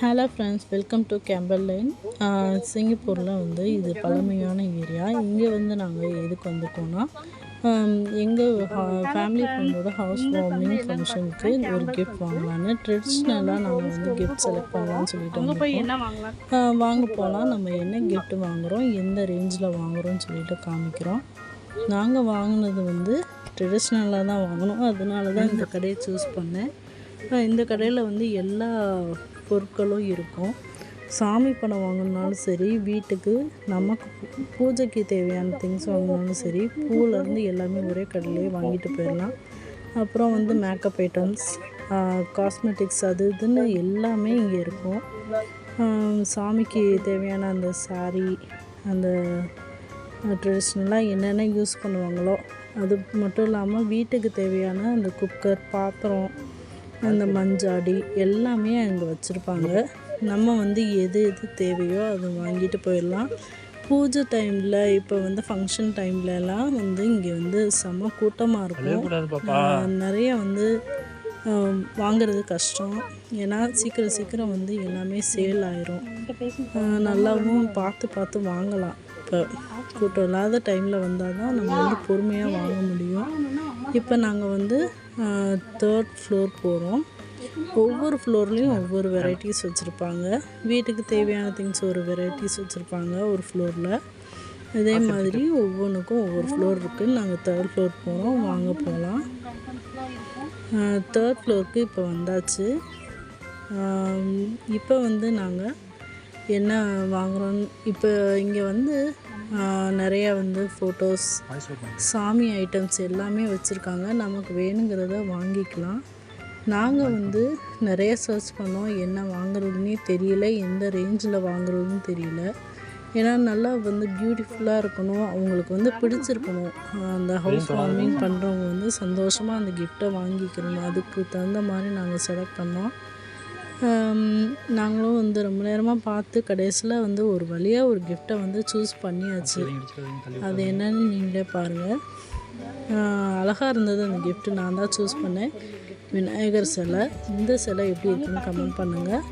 Hello friends welcome to Campbell Lane சிங்கப்பூரில் வந்து இது பழமையான ஏரியா. இங்கே வந்து நாங்கள் எதுக்கு வந்திருக்கோம்னா எங்கள் ஃபேமிலி ஃப்ரெண்டோட ஹவுஸ் வார்மிங் ஃபங்க்ஷனுக்கு ஒரு கிஃப்ட் வாங்கலான்னு ட்ரெடிஷ்னலாக நாங்கள் வந்து கிஃப்ட் செலக்ட் பண்ணலாம்னு சொல்லிட்டு வாங்க போகலாம் நம்ம என்ன gift வாங்குகிறோம் எந்த ரேஞ்சில் வாங்குகிறோம்னு சொல்லிட்டு காமிக்கிறோம். நாங்கள் வாங்கினது வந்து ட்ரெடிஷ்னலாக தான் வாங்கினோம் அதனால தான் இந்த கடையை சூஸ் பண்ணேன். இந்த கடையில் வந்து எல்லா பொருட்களும் இருக்கும். சாமி படம் வாங்கினாலும் சரி வீட்டுக்கு நமக்கு பூஜைக்கு தேவையான திங்ஸ் வாங்கினாலும் சரி பூவிலேருந்து எல்லாமே ஒரே கடையிலே வாங்கிட்டு போயிடலாம். அப்புறம் வந்து மேக்கப் ஐட்டம்ஸ் காஸ்மெட்டிக்ஸ் அது இதுன்னு எல்லாமே இங்கே இருக்கும். சாமிக்கு தேவையான அந்த சாரீ அந்த ட்ரெடிஷ்னலாக என்னென்ன யூஸ் பண்ணுவாங்களோ அது மட்டும் இல்லாமல் வீட்டுக்கு தேவையான அந்த குக்கர் பாத்திரம் அந்த மஞ்சாடி எல்லாமே அங்கே வச்சுருப்பாங்க. நம்ம வந்து எது எது தேவையோ அது வாங்கிட்டு போயிடலாம். பூஜை டைமில் இப்போ வந்து ஃபங்க்ஷன் டைம்லலாம் வந்து இங்கே வந்து செம்ம கூட்டமாக இருக்கும். நிறைய வந்து வாங்குறது கஷ்டம். ஏன்னா சீக்கிரம் சீக்கிரம் வந்து எல்லாமே சேல் ஆயிரும். நல்லாவும் பார்த்து பார்த்து வாங்கலாம். இப்போ கூட்டம் இல்லாத டைமில் வந்தால் தான் நம்ம வந்து பொறுமையாக வாங்க முடியும். இப்போ நாங்கள் வந்து தேர்ட் ஃப்ளோர் போகிறோம் ஒவ்வொரு ஃப்ளோர்லேயும் ஒவ்வொரு வெரைட்டிஸ் வச்சுருப்பாங்க. வீட்டுக்கு தேவையான திங்ஸ் ஒரு வெரைட்டிஸ் வச்சுருப்பாங்க ஒரு ஃப்ளோரில் இதே மாதிரி ஒவ்வொன்றுக்கும் ஒவ்வொரு ஃப்ளோர் இருக்குது நாங்கள் தேர்ட் ஃப்ளோர் போகிறோம் வாங்க போகலாம் தேர்ட் ஃப்ளோருக்கு இப்போ வந்தாச்சு. இப்போ வந்து நாங்கள் என்ன வாங்குகிறோம் இப்போ இங்கே வந்து நிறையா வந்து ஃபோட்டோஸ் சாமி ஐட்டம்ஸ் எல்லாமே வச்சுருக்காங்க. நமக்கு வேணுங்கிறத வாங்கிக்கலாம். நாங்கள் வந்து நிறைய சர்ச் பண்ணோம். என்ன வாங்குறதுனே தெரியல. எந்த ரேஞ்சில் வாங்குறதுன்னு தெரியல. ஏன்னா நல்லா வந்து பியூட்டிஃபுல்லாக இருக்கணும். அவங்களுக்கு வந்து பிடிச்சிருக்கணும். அந்த ஹவுஸ் வார்மிங் பண்ணுறவங்க வந்து சந்தோஷமாக அந்த கிஃப்ட்டை வாங்கிக்கணும். அதுக்கு தகுந்த மாதிரி நாங்கள் செலக்ட் பண்ணோம். நாங்களும் வந்து ரொம்ப நேரமாக பார்த்து கடைசியில் வந்து ஒரு வழியாக ஒரு கிஃப்ட்டை வந்து சூஸ் பண்ணியாச்சு. அது என்னன்னு நீங்களே பாருங்கள் அழகாக இருந்தது அந்த gift நான் தான் சூஸ் பண்ணேன். விநாயகர் சிலை. இந்த சிலை எப்படி இருக்குன்னு கமெண்ட் பண்ணுங்கள்